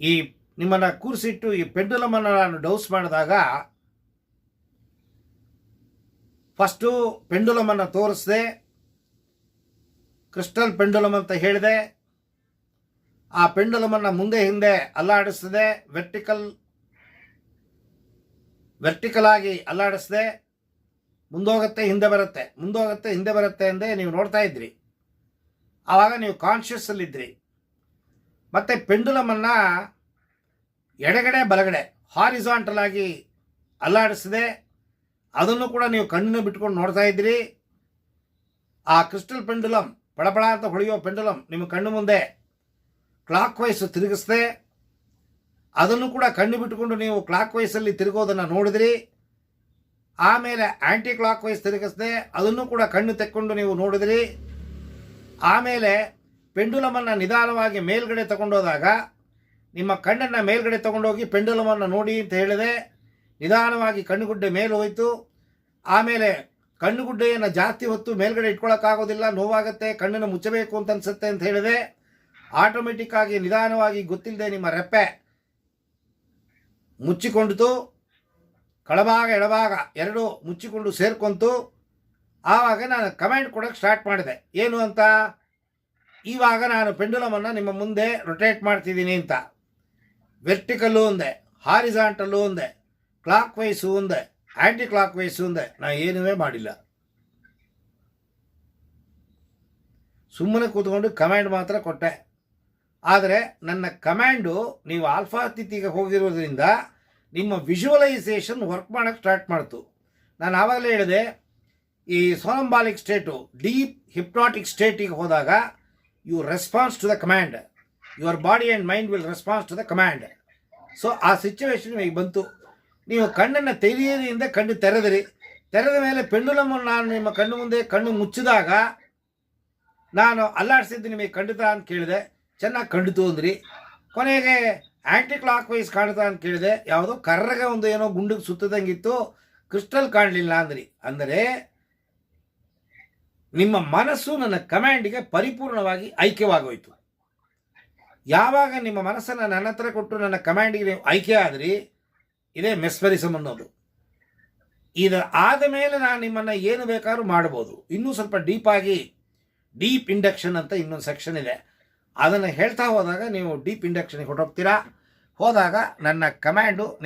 ಈ ನಿಮ್ಮನ್ನು ಕೂರಿಸಿಟ್ಟು ಈ ಪೆಂಡುಲಮನ್ನು ನಾನು ಡೌಸ್ ಮಾಡಿದಾಗ ಫಸ್ಟು ಪೆಂಡುಲಮನ್ನು ತೋರಿಸ್ದೆ, ಕ್ರಿಸ್ಟಲ್ ಪೆಂಡುಲಮ್ ಅಂತ ಹೇಳಿದೆ. ಆ ಪೆಂಡುಲಮನ್ನು ಮುಂದೆ ಹಿಂದೆ ಅಲ್ಲಾಡಿಸ್ತದೆ ವೆರ್ಟಿಕಲ್ ವೆರ್ಟಿಕಲ್ ಆಗಿ ಅಲ್ಲಾಡಿಸಿದೆ. ಮುಂದೋಗುತ್ತೆ, ಹಿಂದೆ ಬರುತ್ತೆ. ಮುಂದೋಗುತ್ತೆ, ಹಿಂದೆ ಬರುತ್ತೆ ಅಂದೇ ನೀವು ನೋಡ್ತಾ ಇದ್ರಿ. ಆವಾಗ ನೀವು ಕಾನ್ಷಿಯಸ್ ಅಲ್ಲಿದ್ರಿ. ಮತ್ತೆ ಪೆಂಡುಲಮನ್ನು ಎಡಗಡೆ ಬಲಗಡೆ ಹಾರಿಸಾಂಟಲ್ ಆಗಿ ಅಲ್ಲಾಡಿಸಿದೆ, ಅದನ್ನು ಕೂಡ ನೀವು ಕಣ್ಣನ್ನು ಬಿಟ್ಕೊಂಡು ನೋಡ್ತಾ ಇದ್ದೀರಿ. ಆ ಕ್ರಿಸ್ಟಲ್ ಪೆಂಡುಲಮ್ ಪಡಪಡ ಅಂತ ಹೊಳೆಯೋ ಪೆಂಡುಲಮ್ ನಿಮ್ಮ ಕಣ್ಣು ಮುಂದೆ ಕ್ಲಾಕ್ ವೈಸ್ ತಿರುಗಿಸ್ದೆ. ಅದನ್ನು ಕೂಡ ಕಣ್ಣು ಬಿಟ್ಟುಕೊಂಡು ನೀವು ಕ್ಲಾಕ್ ವೈಸಲ್ಲಿ ತಿರುಗೋದನ್ನು ನೋಡಿದ್ರಿ. ಆಮೇಲೆ ಆ್ಯಂಟಿ ಕ್ಲಾಕ್ ವೈಸ್ ತಿರುಗಿಸ್ದೆ, ಅದನ್ನು ಕೂಡ ಕಣ್ಣು ತೆಕ್ಕೊಂಡು ನೀವು ನೋಡಿದ್ರಿ. ಆಮೇಲೆ ಪೆಂಡುಲಮನ್ನು ನಿಧಾನವಾಗಿ ಮೇಲ್ಗಡೆ ತಗೊಂಡೋದಾಗ, ನಿಮ್ಮ ಕಣ್ಣನ್ನು ಮೇಲ್ಗಡೆ ತಗೊಂಡೋಗಿ ಪೆಂಡುಲಮನ್ನು ನೋಡಿ ಅಂತ ಹೇಳಿದೆ. ನಿಧಾನವಾಗಿ ಕಣ್ಣುಗುಡ್ಡೆ ಮೇಲೆ ಹೋಯಿತು. ಆಮೇಲೆ ಕಣ್ಣುಗುಡ್ಡೆಯನ್ನು ಜಾಸ್ತಿ ಹೊತ್ತು ಮೇಲ್ಗಡೆ ಇಟ್ಕೊಳ್ಳೋಕ್ಕಾಗೋದಿಲ್ಲ ನೋವಾಗುತ್ತೆ, ಕಣ್ಣನ್ನು ಮುಚ್ಚಬೇಕು ಅಂತ ಅನಿಸುತ್ತೆ ಅಂತ ಹೇಳಿದೆ. ಆಟೋಮೆಟಿಕ್ಕಾಗಿ ನಿಧಾನವಾಗಿ ಗೊತ್ತಿಲ್ಲದೆ ನಿಮ್ಮ ರೆಪ್ಪೆ ಮುಚ್ಚಿಕೊಂಡಿತು. ಕಳಭಾಗ, ಎಡಭಾಗ ಎರಡು ಮುಚ್ಚಿಕೊಂಡು ಸೇರ್ಕೊಂತು. ಆವಾಗ ನಾನು ಕಮೆಂಟ್ ಕೊಡೋಕ್ಕೆ ಸ್ಟಾರ್ಟ್ ಮಾಡಿದೆ. ಏನು ಅಂತ? ಇವಾಗ ನಾನು ಪೆಂಡುಲಮನ್ನು ನಿಮ್ಮ ಮುಂದೆ ರೊಟೇಟ್ ಮಾಡ್ತಿದ್ದೀನಿ ಅಂತ. ವೆರ್ಟಿಕಲ್ಲು ಒಂದೆ ಹಾರಿಸಾಂಟಲ್ಲು ಒಂದೆ ಕ್ಲಾಕ್ ವೈಸು ಒಂದೇ ಆ್ಯಂಟಿ ಕ್ಲಾಕ್ ವೈಸು ಒಂದೆ. ನಾ ಏನೂ ಮಾಡಿಲ್ಲ. ಸುಮ್ಮನೆ ಕೂತ್ಕೊಂಡು ಕಮ್ಯಾಂಡ್ ಮಾತ್ರ ಕೊಟ್ಟೆ. ಆದರೆ ನನ್ನ ಕಮ್ಯಾಂಡು ನೀವು ಆಲ್ಫಾ ತಿಥಿಗೆ ಹೋಗಿರೋದ್ರಿಂದ ನಿಮ್ಮ ವಿಜುವಲೈಸೇಷನ್ ವರ್ಕ್ ಮಾಡೋಕ್ಕೆ ಸ್ಟಾರ್ಟ್ ಮಾಡ್ತು. ನಾನು ಆವಾಗಲೇ ಹೇಳಿದೆ, ಈ ಸೋನಂಬಾಲಿಕ್ ಸ್ಟೇಟು ಡೀಪ್ ಹಿಪ್ನಾಟಿಕ್ ಸ್ಟೇಟಿಗೆ ಹೋದಾಗ you response to the command. Your body and mind will response to the command. So ಆ ಸಿಚುವೇಶನ್ ಈಗ ಬಂತು. ನೀವು ಕಣ್ಣನ್ನು ತೆರೆಯದಿಂದ ಕಣ್ಣು ತೆರೆದಿರಿ. ತೆರೆದ ಮೇಲೆ ಪೆಂಡುಲಮ್ಮನ್ನು ನಾನು ನಿಮ್ಮ ಕಣ್ಣು ಮುಂದೆ ಕಣ್ಣು ಮುಚ್ಚಿದಾಗ ನಾನು ಅಲ್ಲಾಡಿಸಿದ್ದು ನಿಮಗೆ ಖಂಡಿತ ಅಂತ ಕೇಳಿದೆ. ಚೆನ್ನಾಗಿ ಕಂಡಿತು ಅಂದ್ರಿ ಕೊನೆಗೆ ಆ್ಯಂಟಿ ಕ್ಲಾಕ್ ವೈಸ್ ಕಾಣ್ತಾ ಅಂತ ಕೇಳಿದೆ. ಯಾವುದೋ ಕರ್ರಗೆ ಒಂದು ಏನೋ ಗುಂಡಿಗೆ ಸುತ್ತದಂಗಿತ್ತು. ಕ್ರಿಸ್ಟಲ್ ಕಾಣಲಿಲ್ಲ ಅಂದ್ರಿ. ಅಂದರೆ ನಿಮ್ಮ ಮನಸ್ಸು ನನ್ನ ಕಮ್ಯಾಂಡಿಗೆ ಪರಿಪೂರ್ಣವಾಗಿ ಐಕ್ಯವಾಗೋಯ್ತು. ಯಾವಾಗ ನಿಮ್ಮ ಮನಸ್ಸನ್ನು ನನ್ನ ಹತ್ರ ಕೊಟ್ಟು ನನ್ನ ಕಮ್ಯಾಂಡಿಗೆ ನೀವು ಆಯ್ಕೆ ಆದ್ರಿ, ಇದೇ ಮೆಸ್ಪರಿಸಮ್ ಅನ್ನೋದು. ಇದು ಆದ ಮೇಲೆ ನಾನು ನಿಮ್ಮನ್ನು ಏನು ಬೇಕಾದ್ರೂ ಮಾಡ್ಬೋದು. ಇನ್ನೂ ಸ್ವಲ್ಪ ಡೀಪಾಗಿ ಡೀಪ್ ಇಂಡಕ್ಷನ್ ಅಂತ ಇನ್ನೊಂದು ಸೆಕ್ಷನ್ ಇದೆ. ಅದನ್ನು ಹೇಳ್ತಾ ಹೋದಾಗ ನೀವು ಡೀಪ್ ಇಂಡಕ್ಷನ್ಗೆ ಹೊರಟೋಗ್ತೀರಾ? ಹೋದಾಗ ನನ್ನ ಕಮ್ಯಾಂಡು